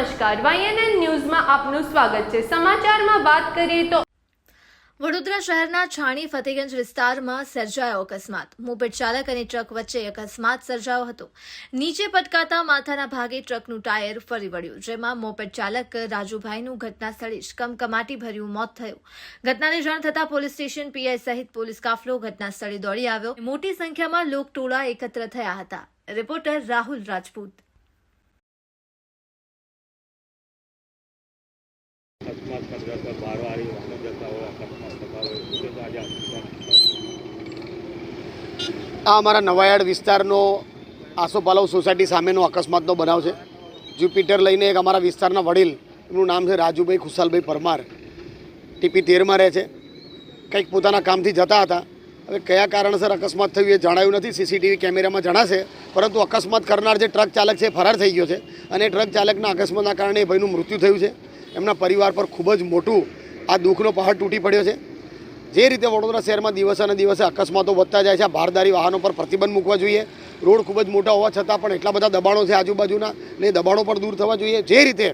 નમસ્કાર. વાયએનએન ન્યૂઝમાં આપનું સ્વાગત છે. સમાચારમાં વાત કરીએ તો વડોદરા શહેરના છાણી ફતેગંજ વિસ્તારમાં સર્જાયો અકસ્માત. મોપેડ ચાલક અને ટ્રક વચ્ચે અકસ્માત સર્જાયો હતો. નીચે પટકાતા માથાના ભાગે ટ્રકનું ટાયર ફરી વળ્યું, જેમાં મોપેડ ચાલક રાજુભાઈનું ઘટના સ્થળે જ કમકમાટી ભર્યું મોત થયું. ઘટનાની જાણ થતાં પોલીસ સ્ટેશન પીઆઈ સહિત પોલીસ કાફલો ઘટના સ્થળે દોડી આવ્યો. મોટી સંખ્યામાં લોકટોળા એકત્ર થયા હતા. રિપોર્ટર રાહુલ રાજપૂત. અકસ્માત બહાર બારવાળી વાહનો જતા હોય, અકસ્માત થતા હોય તો આજે આ અમારા નવાયાર્ડ વિસ્તારનો આસોપાલવ સોસાયટી સામેનો અકસ્માતનો બનાવ છે. જ્યુપિટર લઈને એક અમારા વિસ્તારના વડીલ, એમનું નામ છે રાજુભાઈ ખુશાલભાઈ પરમાર. ટીપી તેરમાં રહે છે. કંઈક પોતાના કામથી જતા હતા. હવે કયા કારણસર અકસ્માત થયું એ જણાયું નથી. સીસીટીવી કેમેરામાં જણાશે. પરંતુ અકસ્માત કરનાર જે ટ્રક ચાલક છે ફરાર થઈ ગયો છે. અને ટ્રક ચાલકના અકસ્માતના કારણે એ ભાઈનું મૃત્યુ થયું છે. એમના પરિવાર પર ખૂબ જ મોટું આ દુઃખનો પહાડ તૂટી પડ્યો છે. જે રીતે વડોદરા શહેરમાં દિવસે અને દિવસે અકસ્માતો વધતા જાય છે, આ ભારદારી વાહનો પર પ્રતિબંધ મૂકવા જોઈએ. રોડ ખૂબ જ મોટા હોવા છતાં પણ એટલા બધા દબાણો છે આજુબાજુના ને દબાણો પણ દૂર થવા જોઈએ. જે રીતે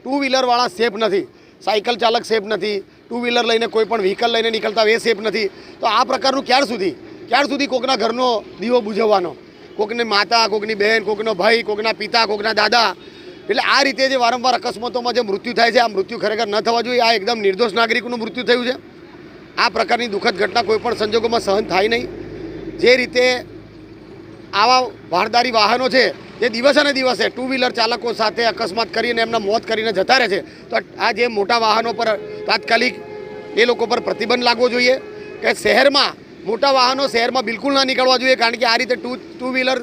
ટુ વ્હીલરવાળા સેફ નથી, સાયકલ ચાલક સેફ નથી ટુ વ્હીલર લઈને કોઈ પણ વ્હીકલ લઈને નીકળતા એ સેફ નથી. તો આ પ્રકારનું ક્યાર સુધી? ક્યાર સુધી કોકના ઘરનો દીવો બુઝવવાનો? કોકની માતા, કોકની બહેન કોકનો ભાઈ, કોકના પિતા, કોકના દાદા એટલે આ રીતે જે વારંવાર અકસ્માતોમાં જે મૃત્યુ થાય છે, આ મૃત્યુ ખરેખર ન થવા જોઈએ, આ એકદમ નિર્દોષ નાગરિકનું મૃત્યુ થયું છે. આ પ્રકારની દુઃખદ ઘટના કોઈ પણ સંજોગોમાં સહન થાય નહીં. જે રીતે આવા ભારદારી વાહનો છે, જે દિવસે ને દિવસે ટુ વ્હીલર ચાલકો સાથે અકસ્માત કરીને એમના મોત કરીને જતા રહે છે, તો આ જે મોટા વાહનો પર તાત્કાલિક એ લોકો પર પ્રતિબંધ લાગવો જોઈએ કે શહેરમાં, મોટા વાહનો શહેરમાં બિલકુલ ના નીકળવા જોઈએ, કારણ કે આ રીતે ટુ ટુ વ્હીલર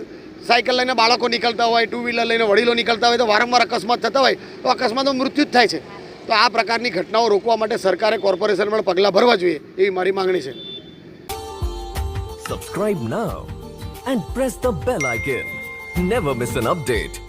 સાયકલ લઈને બાળકો નીકળતા હોય ટુ વ્હીલર લઈને વડીલો નીકળતા હોય, તો વારંવાર અકસ્માત થતા હોય, તો અકસ્માતમાં મૃત્યુ જ થાય છે. તો આ પ્રકારની ઘટનાઓ રોકવા માટે સરકારે કોર્પોરેશન પણ પગલાં ભરવા જોઈએ, એવી મારી માંગણી છે. Subscribe now and press the bell icon never miss an update.